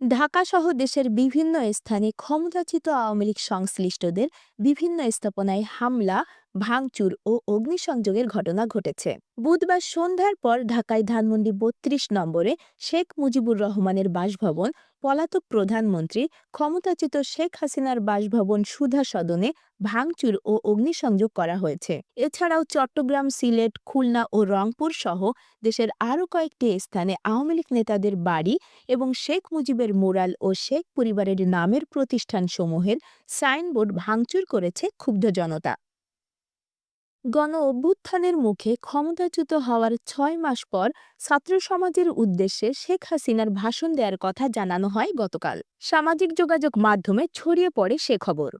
ঢাকাসহ দেশের বিভিন্ন স্থানে ক্ষমতাচিত আওয়ামী লীগ সংশ্লিষ্টদের বিভিন্ন স্থাপনায় হামলা ভাঙচুর ও অগ্নিসংযোগের ঘটনা ঘটেছে। বুধবার সন্ধ্যার পর ঢাকায় ধানমন্ডি বত্রিশ নম্বরে শেখ মুজিবুর রহমানের বাসভবন, পলাতক প্রধানমন্ত্রী, ক্ষমতাচ্যুত শেখ হাসিনার বাসভবন সুধা সদনে ভাঙচুর ও অগ্নিসংযোগ করা হয়েছে। এছাড়াও চট্টগ্রাম, সিলেট, খুলনা ও রংপুর সহ দেশের আরও কয়েকটি স্থানে আওয়ামী লীগ নেতাদের বাড়ি এবং শেখ মুজিবের মোরাল ও শেখ পরিবারের নামের প্রতিষ্ঠানসমূহের সাইনবোর্ড ভাঙচুর করেছে ক্ষুব্ধ জনতা। গণ অভ্যুত্থানের মুখে ক্ষমতাচ্যুত হওয়ার ছয় মাস পর ছাত্র সমাজের উদ্দেশ্যে শেখ হাসিনার ভাষণ দেওয়ার কথা জানানো হয় গতকাল। সামাজিক যোগাযোগ মাধ্যমে ছড়িয়ে পড়ে সে খবর।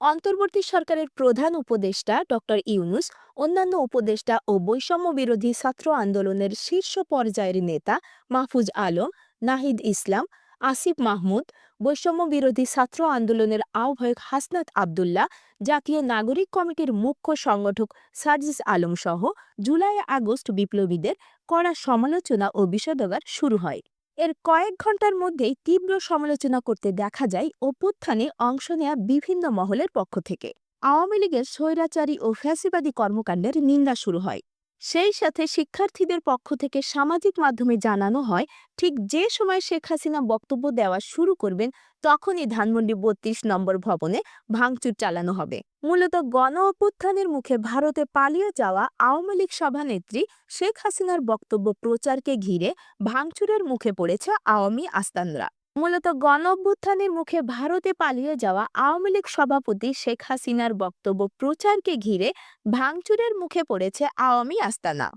অন্তর্বর্তী সরকারের প্রধান উপদেষ্টা ড. ইউনুস, অন্যান্য উপদেষ্টা ও বৈষম্য বিরোধী ছাত্র আন্দোলনের শীর্ষ পর্যায়ের নেতা মাহফুজ আলম, নাহিদ ইসলাম আসিফ মাহমুদ বৈষম্য বিরোধী ছাত্র আন্দোলনের আহ্বায়ক হাসনাত আবদুল্লাহ, জাতীয় নাগরিক কমিটির মুখ্য সংগঠক সার্জিস আলম সহ জুলাই আগস্ট বিপ্লবীদের কড়া সমালোচনা ও বিষোদগার শুরু হয়। এর কয়েক ঘণ্টার মধ্যেই তীব্র সমালোচনা করতে দেখা যায় অভ্যুত্থানে অংশ নেয়া বিভিন্ন মহলের পক্ষ থেকে। আওয়ামী লীগের স্বৈরাচারী ও ফ্যাসিবাদী কর্মকাণ্ডের নিন্দা শুরু হয়। সেই সাথে শিক্ষার্থীদের পক্ষ থেকে সামাজিক মাধ্যমে জানানো হয়, ঠিক যে সময় শেখ হাসিনা বক্তব্য দেওয়া শুরু করবেন, তখনই ধানমন্ডি বত্রিশ নম্বর ভবনে ভাঙচুর চালানো হবে। মূলত গণ অভ্যুত্থানের মুখে ভারতে পালিয়ে যাওয়া আওয়ামী লীগ সভানেত্রী শেখ হাসিনার বক্তব্য প্রচারকে ঘিরে ভাঙচুরের মুখে পড়েছে আওয়ামী আস্তানরা। মূলত গণ অভ্যুত্থানের মুখে ভারতে পালিয়ে যাওয়া আওয়ামী লীগ সভাপতি শেখ হাসিনার বক্তব্য প্রচারকে ঘিরে ভাঙচুরের মুখে পড়েছে আওয়ামী আস্তানা।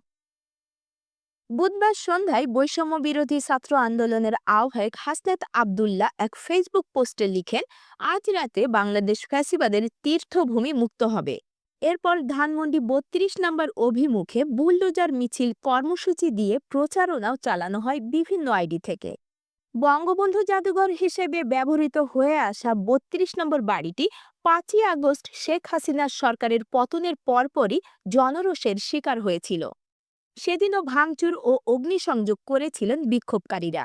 বুধবার সন্ধ্যায় বৈষম্য বিরোধী ছাত্র আন্দোলনের আহ্বায়ক হাসনাত আবদুল্লাহ এক ফেসবুক পোস্টে লিখেন, আজ রাতে বাংলাদেশ ফ্যাসিবাদের তীর্থভূমি মুক্ত হবে। এরপর ধানমন্ডি বত্রিশ নম্বর অভিমুখে বুলডোজার মিছিল কর্মসূচি দিয়ে প্রচারণাও চালানো হয় বিভিন্ন আইডি থেকে। বঙ্গবন্ধু জাদুঘর হিসেবে ব্যবহৃত হয়ে আসা বত্রিশ নম্বর বাড়িটি পাঁচই আগস্ট শেখ হাসিনার সরকারের পতনের পরপরই জনরোষের শিকার হয়েছিল। সেদিনও ভাঙচুর ও অগ্নিসংযোগ করেছিলেন বিক্ষোভকারীরা।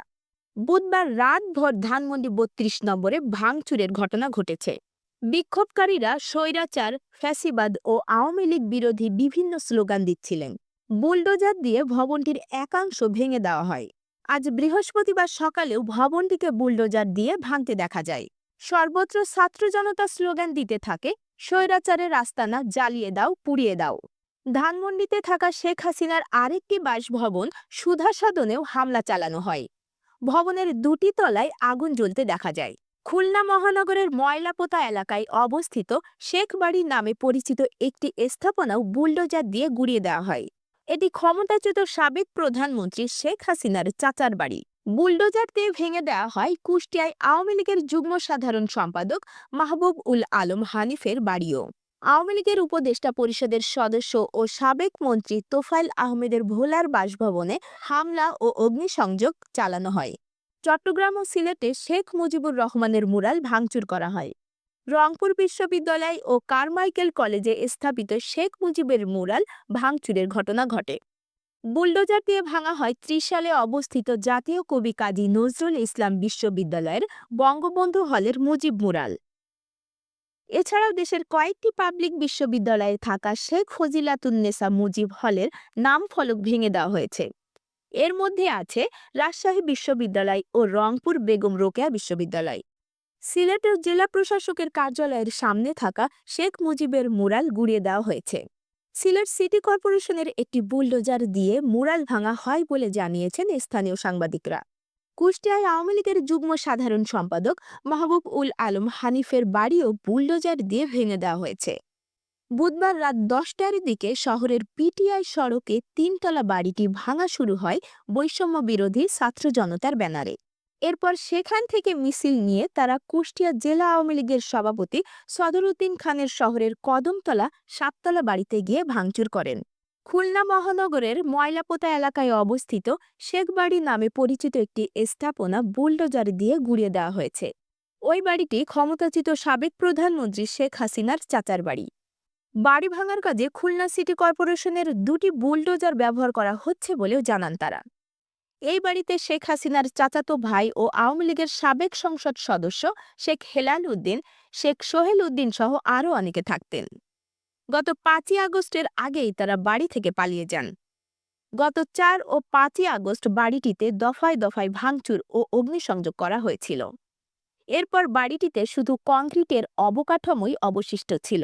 বুধবার রাতভর ধানমন্ডি বত্রিশ নম্বরে ভাঙচুরের ঘটনা ঘটেছে। বিক্ষোভকারীরা স্বৈরাচার, ফ্যাসিবাদ ও আওয়ামী লীগ বিরোধী বিভিন্ন স্লোগান দিচ্ছিলেন। বুলডোজার দিয়ে ভবনটির একাংশ ভেঙে দেওয়া হয়। আজ বৃহস্পতিবার সকালেও ভবনটিকে বুলডোজার দিয়ে ভাঙতে দেখা যায়। সর্বত্র ছাত্র জনতা স্লোগান দিতে থাকে, স্বৈরাচারের আস্তানা জ্বালিয়ে দাও, পুড়িয়ে দাও। ধানমন্ডিতে থাকা শেখ হাসিনার আরেকটি বাসভবন সুধা সদনেও হামলা চালানো হয়। ভবনের দুটি তলায় আগুন জ্বলতে দেখা যায়। খুলনা মহানগরের ময়লাপোতা এলাকায় অবস্থিত শেখ বাড়ি নামে পরিচিত একটি স্থাপনাও বুলডোজার দিয়ে গুড়িয়ে দেওয়া হয়। এটি ক্ষমতাচ্যুত সাবেক প্রধানমন্ত্রী শেখ হাসিনার চাচার বাড়ি। বুলডোজার দিয়ে ভেঙে দেওয়া হয় কুষ্টিয়ায় আওয়ামী লীগের যুগ্ম সাধারণ সম্পাদক মাহবুব উল আলম হানিফের বাড়িও। আওয়ামী লীগের উপদেষ্টা পরিষদের সদস্য ও সাবেক মন্ত্রী তোফাইল আহমেদের ভোলার বাসভবনে হামলা ও অগ্নিসংযোগ চালানো হয়। চট্টগ্রাম ও সিলেটে শেখ মুজিবুর রহমানের মুরাল ভাঙচুর করা হয়। রংপুর বিশ্ববিদ্যালয় ও কারমাইকেল কলেজে স্থাপিত শেখ মুজিবের মুরাল ভাঙচুরের ঘটনা ঘটে। বুলডোজার দিয়ে ভাঙা হয় ত্রিশ সালে অবস্থিত জাতীয় কবি কাজী নজরুল ইসলাম বিশ্ববিদ্যালয়ের বঙ্গবন্ধু হলের মুজিব মুরাল। এছাড়াও দেশের কয়েকটি পাবলিক বিশ্ববিদ্যালয়ে থাকা শেখ ফজিলাতুন্নেসা মুজিব হলের নাম ফলক ভেঙে দেওয়া হয়েছে। এর মধ্যে আছে রাজশাহী বিশ্ববিদ্যালয় ও রংপুর বেগম রোকেয়া বিশ্ববিদ্যালয়। সিলেটের জেলা প্রশাসকের কার্যালয়ের সামনে থাকা শেখ মুজিবের মুরাল গুড়িয়ে দেওয়া হয়েছে। সিলেট সিটি কর্পোরেশনের একটি বুলডোজার দিয়ে মুরাল ভাঙা হয় বলে জানিয়েছেন স্থানীয় সাংবাদিকরা। কুষ্টিয়ায় আওয়ামী লীগের যুগ্ম সাধারণ সম্পাদক মাহবুব উল আলম হানিফের বাড়িও বুলডোজার দিয়ে ভেঙে দেওয়া হয়েছে। বুধবার রাত দশটার দিকে শহরের পিটিআই সড়কে তিনতলা বাড়িটি ভাঙা শুরু হয় বৈষম্য বিরোধী ছাত্র জনতার ব্যানারে। এরপর সেখান থেকে মিছিল নিয়ে তারা কুষ্টিয়া জেলা আওয়ামী লীগের সভাপতি সদরুদ্দিন খানের শহরের কদমতলা সাততলা বাড়িতে গিয়ে ভাঙচুর করেন। খুলনা মহানগরের ময়লাপোতা এলাকায় অবস্থিত শেখবাড়ি নামে পরিচিত একটি স্থাপনা বুলডোজার দিয়ে গুড়িয়ে দেওয়া হয়েছে। ওই বাড়িটি ক্ষমতাচিত সাবেক প্রধানমন্ত্রী শেখ হাসিনার চাচার বাড়ি। বাড়ি ভাঙার কাজে খুলনা সিটি কর্পোরেশনের দুটি বুলডোজার ব্যবহার করা হচ্ছে বলেও জানান তারা। এই বাড়িতে শেখ হাসিনার চাচাতো ভাই ও আওয়ামী লীগের সাবেক সংসদ সদস্য শেখ হেলাল উদ্দিন, শেখ সোহেল উদ্দিন সহ আরও অনেকে থাকতেন। গত পাঁচই আগস্টের আগেই তারা বাড়ি থেকে পালিয়ে যান। গত চার ও পাঁচই আগস্ট বাড়িটিতে দফায় দফায় ভাঙচুর ও অগ্নিসংযোগ করা হয়েছিল। এরপর বাড়িটিতে শুধু কংক্রিটের অবকাঠামোই অবশিষ্ট ছিল।